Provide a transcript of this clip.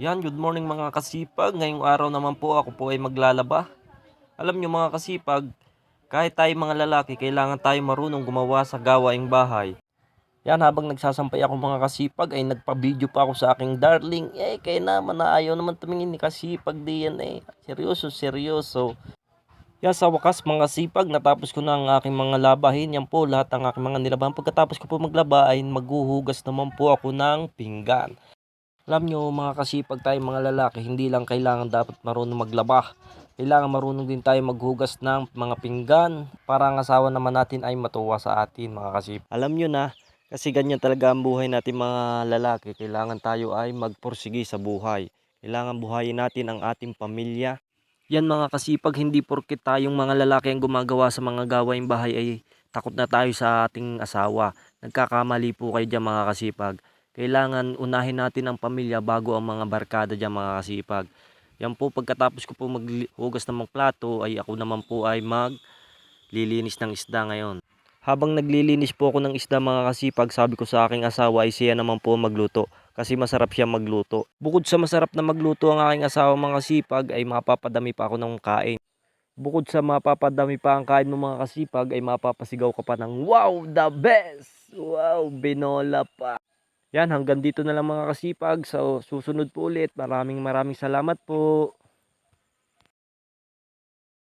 Yan, good morning mga kasipag. Ngayong araw naman po ako po ay maglalaba. Alam nyo mga kasipag, kahit tayo mga lalaki, kailangan tayo marunong gumawa sa gawaing bahay. Yan, habang nagsasampay ako mga kasipag, ay nagpa-video pa ako sa aking darling. Eh, kaya naman na ayaw naman tumingin ni kasipag diyan eh. Seryoso, seryoso. Yan, sa wakas mga kasipag, natapos ko na ang aking mga labahin. Yan po, lahat ng aking mga nilabahan. Pagkatapos ko po maglaba, ay maghuhugas naman po ako ng pinggan. Alam nyo mga kasipag tayo mga lalaki, hindi lang kailangan dapat marunong maglaba. Kailangan marunong din tayo maghugas ng mga pinggan para ang asawa naman natin ay matuwa sa atin mga kasipag. Alam nyo na, kasi ganyan talaga ang buhay natin mga lalaki. Kailangan tayo ay magpursigi sa buhay. Kailangan buhayin natin ang ating pamilya. Yan mga kasipag, hindi porket tayong mga lalaki ang gumagawa sa mga gawaing bahay ay takot na tayo sa ating asawa. Nagkakamali po kayo dyan mga kasipag kailangan unahin natin ang pamilya bago ang mga barkada dyan mga kasipag. Yan po pagkatapos ko po maghugas ng mga plato ay ako naman po ay maglilinis ng isda ngayon. Habang naglilinis po ako ng isda mga kasipag, sabi ko sa aking asawa ay siya naman po magluto kasi masarap siya magluto. Bukod sa masarap na magluto ang aking asawa mga kasipag ay mapapadami pa ako ng kain. Bukod sa mapapadami pa ang kain mo mga kasipag ay mapapasigaw ka pa ng wow the best! Wow, binola pa! Yan, hanggang dito na lang mga kasipag. So, susunod po ulit. Maraming maraming salamat po.